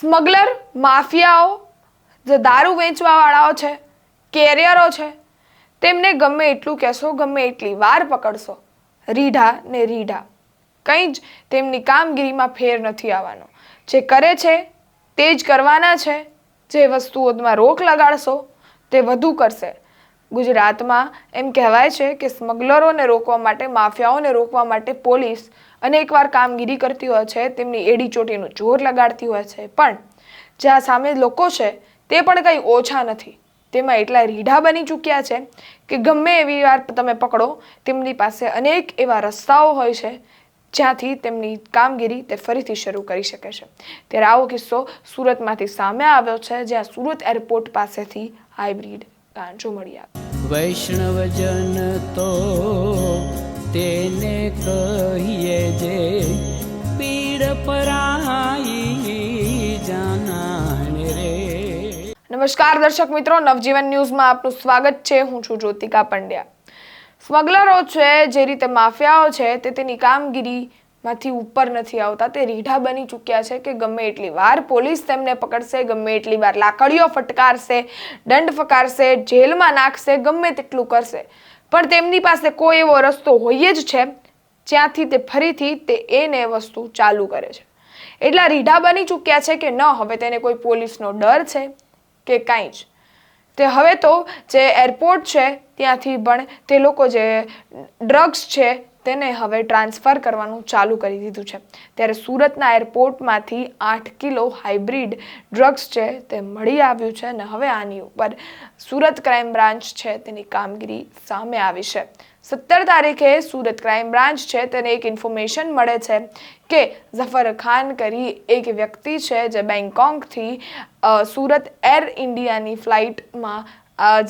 Smuggler, માફિયાઓ જે દારૂ વેચવાવાળાઓ છે, કેરિયરો છે, તેમને ગમે એટલું કહેશો, ગમે એટલી વાર પકડશો. રીઢા ને રીઢા. કંઈ જ તેમની કામગીરીમાં ફેર નથી આવવાનો. જે કરે છે, તે જ કરવાના છે. જે વસ્તુઓમાં રોક લગાડશો, તે વધુ કરશે. ગુજરાતમાં એમ કહેવાય છે કે સ્મગલરોને રોકવા માટે, માફિયાઓને રોકવા માટે પોલીસ અનેકવાર કામગીરી કરતી હોય છે, તેમની એડી ચોટીનું જોર લગાડતી હોય છે. પણ જ્યાં સામે લોકો છે, તે પણ કંઈ ઓછા નથી. તેમાં એટલા રીઢા બની ચૂક્યા છે કે ગમે એવી વાર તમે પકડો, તેમની પાસે અનેક એવા રસ્તાઓ હોય છે, જ્યાંથી તેમની કામગીરી તે ફરીથી શરૂ કરી શકે છે. ત્યારે આવો કિસ્સો સુરતમાંથી સામે આવ્યો છે, જ્યાં સુરત એરપોર્ટ પાસેથી હાઇબ્રિડ ગાંજો મળી આવ્યો. વૈષ્ણવજન તો તેને કહીએ જે પીડ પરાઈ જાનાને રે. નમસ્કાર દર્શક મિત્રો, નવજીવન ન્યૂઝમાં આપનું સ્વાગત છે. હું છું જ્યોતિકા પંડ્યા. સ્મગલરો છે, જે રીતે માફિયાઓ છે, તે તેની કામગીરીમાંથી ઉપર નથી આવતા. તે રીઢા બની ચૂક્યા છે કે ગમે એટલી વાર પોલીસ તેમને પકડશે, ગમે એટલી વાર લાકડીઓ ફટકારશે, દંડ ફકારશે, જેલમાં નાખશે, ગમે તેટલું કરશે. પણ તેમની પાસે કોઈ એવો રસ્તો હોય જ છે, જ્યાંથી તે ફરીથી તે એને વસ્તુ ચાલુ કરે છે. એટલા રીઢા બની ચૂક્યા છે કે ન, હવે તેને કોઈ પોલીસનો ડર છે કે કાંઈ જ? તે હવે તો જે એરપોર્ટ છે, ત્યાંથી પણ તે લોકો જે ડ્રગ્સ છે તેને હવે ટ્રાન્સફર કરવાનું ચાલુ કરી દીધું છે. ત્યારે સુરતના એરપોર્ટમાંથી આઠ કિલો હાઇબ્રિડ ડ્રગ્સ છે તે મળી આવ્યું છે અને હવે આની ઉપર સુરત ક્રાઇમ બ્રાન્ચ છે તેની કામગીરી સામે આવી છે. સત્તર તારીખે સુરત ક્રાઇમ બ્રાન્ચ છે તેને એક ઇન્ફોર્મેશન મળે છે કે ઝફર ખાન કરી એક વ્યક્તિ છે જે બેંગકોંગથી સુરત એર ઇન્ડિયાની ફ્લાઇટમાં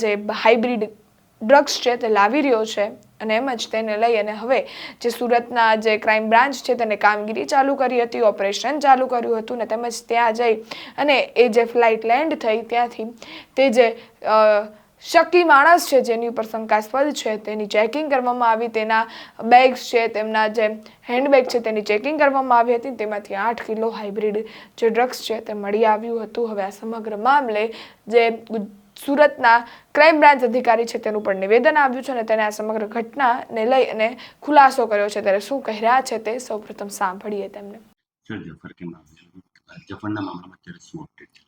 જે હાઇબ્રિડ ડ્રગ્સ છે તે લાવી રહ્યો છે. અને એમ જ તેને લઈ અને હવે જે સુરતના જે ક્રાઇમ બ્રાન્ચ છે તેને કામગીરી ચાલુ કરી હતી ઓપરેશન ચાલુ કર્યું હતું ને તેમજ ત્યાં જઈ અને એ જે ફ્લાઇટ લેન્ડ થઈ ત્યાંથી તે જે શકી માણસ છે જેની ઉપર શંકાસ્પદ છે તેની ચેકિંગ કરવામાં આવી, તેના બેગ્સ છે, તેમના જે હેન્ડબેગ છે તેની ચેકિંગ કરવામાં આવી હતી તેમાંથી આઠ કિલો હાઇબ્રિડ જે ડ્રગ્સ છે તે મળી આવ્યું હતું. હવે આ સમગ્ર મામલે જે સુરતના ક્રાઇમ બ્રાન્ચ અધિકારી છે તેનું પણ નિવેદન આવ્યું છે અને તેને આ સમગ્ર ઘટનાને લઈ અને ખુલાસો કર્યો છે. ત્યારે શું કહી રહ્યા છે તે સૌપ્રથમ સાંભળીએ તેમને. સર જફર કેમ આવ્યું જફરના મામલામાં અત્યારે શું અપડેટ છે?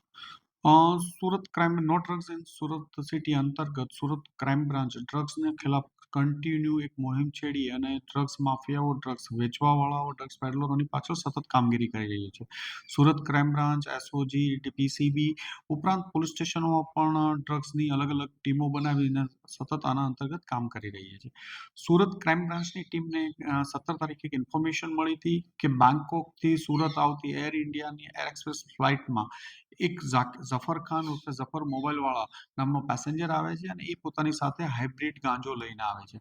સુરત ક્રાઇમ નો ડ્રગ્સ ઇન સુરત સિટી અંતર્ગત સુરત ક્રાઇમ બ્રાન્ચ ડ્રગ્સને ખિલાફ કન્ટિન્યુ એક મોહિમ છેડી અને ડ્રગ્સ માફિયાઓ ડ્રગ્સ વેચવાવાળાઓ ડ્રગ્સ પેડલરોની પાછળ સતત કામગીરી કરી રહી છે. Surat crime branch SOG PCB ઉપરાંત પોલીસ સ્ટેશનોમાં પણ ડ્રગ્સની અલગ અલગ ટીમો બનાવીને સતત આના અંતર્ગત કામ કરી રહી છે. સુરત ક્રાઇમ બ્રાન્ચની ટીમને સત્તર તારીખે એક ઇન્ફોર્મેશન મળી હતી કે બેંકોકથી સુરત આવતી એર ઇન્ડિયાની એર એક્સપ્રેસ ફ્લાઇટમાં એક ઝફર ખાન ઉર્ફે ઝફર મોબાઈલવાળા નામનો પેસેન્જર આવે છે અને એ પોતાની સાથે હાઇબ્રિડ ગાંજો લઈને આવે છે.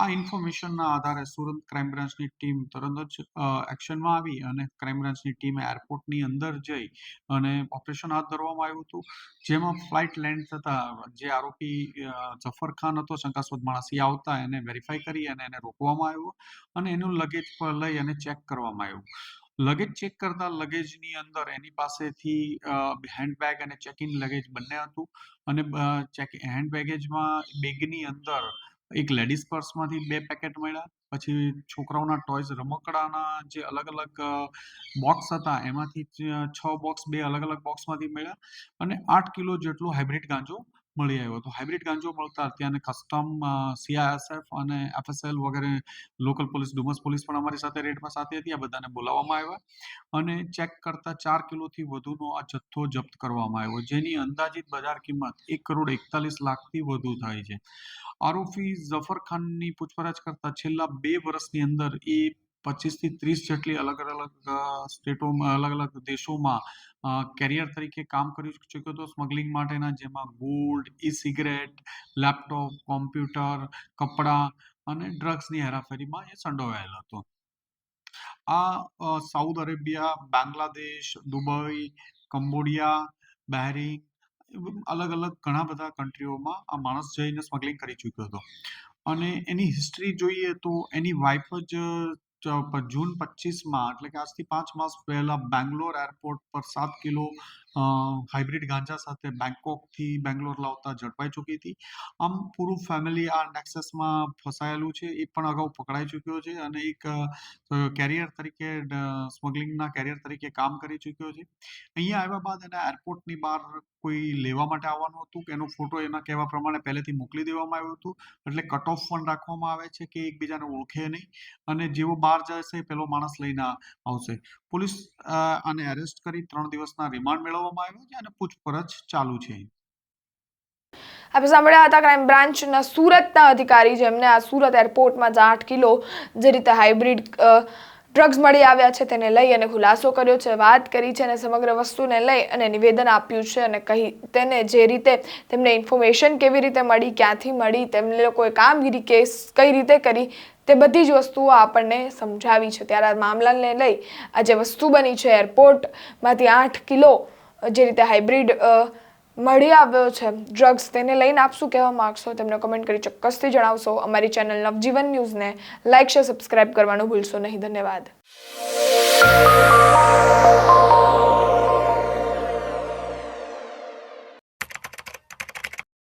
આ ઇન્ફોર્મેશનના આધારે સુરત ક્રાઇમ બ્રાન્ચની ટીમ તરત જ એક્શનમાં આવી અને ક્રાઇમ બ્રાન્ચની ટીમે એરપોર્ટની અંદર જઈ અને ઓપરેશન હાથ ધરવામાં આવ્યું હતું. જેમાં ફ્લાઇટ લેન્ડ થતા જે આરોપી જફર ખાન હતો, શંકાસ્પદ માણસ આવતા એને વેરીફાઈ કરી અને એને રોકવામાં આવ્યો અને એનું લગેજ પર લઈ અને ચેક કરવામાં આવ્યું. લગેજ ચેક કરતા લગેજની અંદર એની પાસેથી હેન્ડબેગ અને ચેક ઇન લગેજ બંને હતું અને ચેક હેન્ડ બેગેજમાં બેગની અંદર એક લેડીઝ પર્સમાંથી બે પેકેટ મળ્યા. પછી છોકરાઓના ટોયઝ રમકડાના જે અલગ અલગ બોક્સ હતા, એમાંથી છ બોક્સ બે અલગ અલગ બોક્સમાંથી મળ્યા. અને આઠ કિલો જેટલો હાઇબ્રિડ ગાંજો મળી આવ્યો હતો. હાઇબ્રિડ ગાંજો મળતા ત્યાંને કસ્ટમ સીઆઈએસએફ અને એફએસએલ વગેરે લોકલ પોલીસ ડુમસ પોલીસ પણ અમારી સાથે રેડમાં સાથે હતી. આ બધાને બોલાવવામાં આવ્યા. અને ચેક કરતા ચાર કિલોથી વધુનો આ જથ્થો જપ્ત કરવામાં આવ્યો, જેની અંદાજિત બજાર કિંમત એક કરોડ એકતાલીસ લાખથી વધુ થાય છે. આરોપી ઝફર ખાનની પૂછપરછ કરતા છેલ્લા બે વર્ષની અંદર એ પચીસથી ત્રીસ જેટલી અલગ અલગ સ્ટેટોમાં, અલગ અલગ દેશોમાં કેરિયર તરીકે કામ કરી ચૂક્યો હતો સ્મગલિંગ માટેના, જેમાં gold e cigarette laptop, computer, કપડાં અને ડ્રગ્સની હેરાફેરીમાં એ સંડોવાયેલો હતો. આ South Arabia, Bangladesh, Dubai, Cambodia, Bahrain અલગ અલગ ઘણા બધા કન્ટ્રીઓમાં આ માણસ જઈને સ્મગલિંગ કરી ચૂક્યો હતો. અને એની હિસ્ટ્રી જોઈએ તો એની વાઇફ જ જૂન પચીસમાં એટલે કે આજથી પાંચ માસ પહેલા બેંગ્લોર એરપોર્ટ પર સાત કિલો હાઇબ્રિડ ગાંજા સાથે બેંકોકથી બેંગ્લોર લાવતા ઝડપાઈ ચૂકી હતી. આમ પૂરું ફેમિલી આ નેક્સસમાં ફસાયેલું છે, એ પણ અગાઉ પકડાઈ ચૂક્યો છે અને એક કેરિયર તરીકે સ્મગલિંગના કેરિયર તરીકે કામ કરી ચૂક્યો છે. અહીંયા આવ્યા બાદ એને એરપોર્ટની બહાર કોઈ લેવા માટે આવવાનું હતું? કે એનો ફોટો એના કહેવા પ્રમાણે પહેલેથી મોકલી દેવામાં આવ્યું હતું. એટલે કટ ઓફ પણ રાખવામાં આવે છે કે એકબીજાને ઓળખે નહીં અને જેવો બહાર જશે, પેલો માણસ લઈને આવશે. પોલીસ આને એરેસ્ટ કરી ત્રણ દિવસના રિમાન્ડ મેળવવામાં આવ્યો છે અને પૂછપરછ ચાલુ છે. આપણે સાંભળ્યા હતા ક્રાઇમ બ્રાન્ચના સુરતના અધિકારી જેમને આ સુરત એરપોર્ટમાં જ આઠ કિલો જે રીતે હાઇબ્રિડ ડ્રગ્સ મળી આવ્યા છે તેને લઈ અને ખુલાસો કર્યો છે, વાત કરી છે અને સમગ્ર વસ્તુને લઈ અને નિવેદન આપ્યું છે અને કહી, તેને જે રીતે તેમને ઇન્ફોર્મેશન કેવી રીતે મળી, ક્યાંથી મળી, તેમને લોકોએ કામગીરી કેસ કઈ રીતે કરી તે બધી જ વસ્તુઓ આપણને સમજાવી છે. ત્યારે આ મામલાને લઈ આ જે વસ્તુ બની છે એરપોર્ટમાંથી આઠ કિલો જે રીતે હાઇબ્રિડ મળી આવ્યો છે ડ્રગ્સ, તેને લઈને આપ શું કહેવા માગશો? તેમને કમેન્ટ કરી ચોક્કસથી જણાવશો. અમારી ચેનલ નવજીવન ન્યૂઝને લાઇક શેર, સબસ્ક્રાઇબ કરવાનું ભૂલશો નહીં. ધન્યવાદ.